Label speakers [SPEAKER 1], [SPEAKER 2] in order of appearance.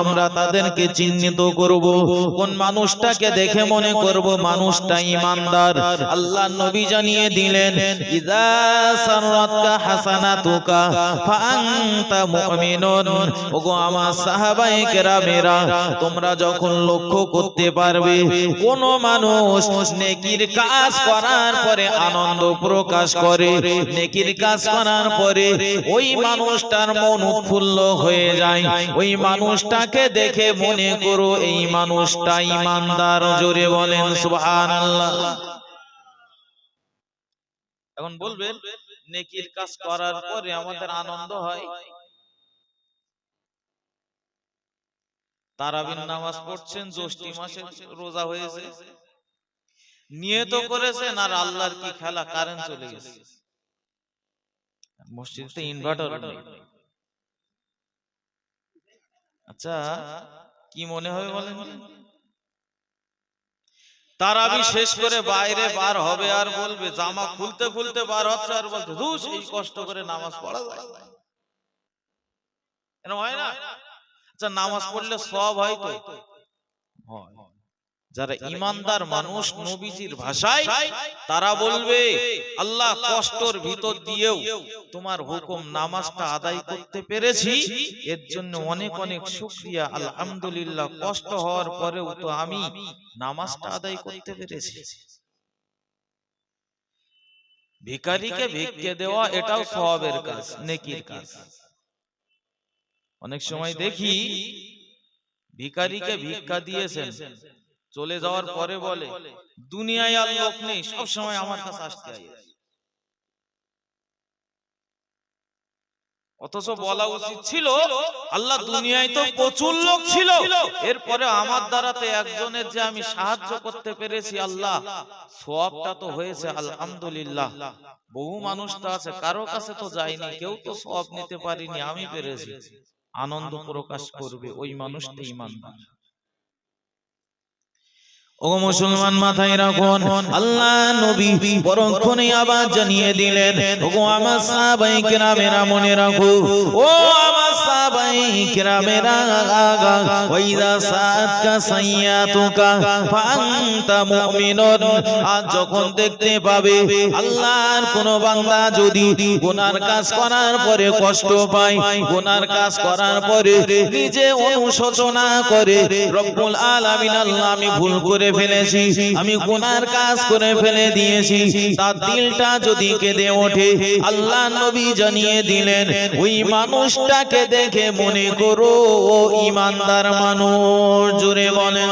[SPEAKER 1] আমরা তাদেরকে চিহ্নিত করব। কোন মানুষটাকে দেখে মনে করব, মানুষটা ইমানদার। আল্লাহ নবী জানিয়ে দিলেন তোমরা যখন লক্ষ্য করতে পারবে, কোন মানুষ নেকির কাজ করার পরে আনন্দ প্রকাশ করে, নেকির কাজ করার পরে ওই মানুষটার মন উৎফুল্ল হয়ে যায়, ওই মানুষটাকে দেখে মনে করো এই মানুষটা ইমানদার, জোরে বলেন সুবহানাল্লাহ। এখন বলবেন, নেকির কাজ করার পরে আমাদের আনন্দ হয়। তারাবিন নামাজ পড়ছেন, জ্যৈষ্ঠী মাসে রোজা হয়েছে। নিয়ত করেছেন আর আল্লাহর কি খেলা, কারেন্ট চলে গেছে। ইনভার্টার আচ্ছা কি মনে হবে বলেন? তারাবি শেষ করে বাইরে বার হবে আর বলবে জামা খুলতে খুলতে বার হচ্ছে আর বলছে ধুস এই কষ্ট করে নামাজ পড়া যায়। এরকম হয় না? আচ্ছা নামাজ পড়লে সব হয় তো? হয়। যারা ইমানদার মানুষ নবীজির ভাষায় তারা বলবে আল্লাহ কষ্টর ভিতর দিয়েও তোমার হুকুম নামাজটা আদায় করতে পেরেছি। এর জন্য অনেক অনেক শুকরিয়া। আলহামদুলিল্লাহ কষ্ট হওয়ার পরেও তো আমি নামাজটা আদায় করতে পেরেছি। ভিকারিকে ভিক্ষে দেওয়া এটাও সওয়াবের কাজ নেকির কাজ। অনেক সময় দেখি ভিকারিকে ভিক্ষা দিয়েছেন। চলে যাওয়ার পরে বলে দুনিয়ায় আর লোক নেই সব সময় আমার কাছে আসতে হয় অথচ বলা উচিত ছিল আল্লাহ দুনিয়ায় তো প্রচুর লোক ছিল। এরপরে আমার দ্বারাতে একজনের যে আমি সাহায্য করতে পেরেছি আল্লাহ সবটা তো হয়েছে আলহামদুলিল্লাহ। বহু মানুষ তো আছে কারও কাছে তো যায়নি কেউ তো সব নিতে পারিনি আমি পেরেছি। আনন্দ প্রকাশ করবে ওই মানুষটা ইমানদার। ও মুসলমান মাথায় রাখুন, আল্লাহ নবী পরক্ষণে আবার জানিয়ে দিলেন, ওগো আমার সাহাবাই কেরামেরা মনে রাখো, ও আমার সাহাবাই যখন দেখতে পাবে আল্লাহর কোন বান্দা যদি গুনার কাজ করার পরে কষ্ট পায়, গুনার কাজ করার পরে নিজে অনুশোচনা করে, রব্বুল আলামিন, আল্লাহ, আমি ভুল করে ফেলেছি, আমি গুনার কাজ করে ফেলে দিয়েছি। তার দিলটা যদি কেঁদে ওঠে, আল্লাহ নবী জানিয়ে দিলেন, ওই মানুষটাকে দেখে মনে করো ও ইমানদার মানুষ জুড়ে বলেন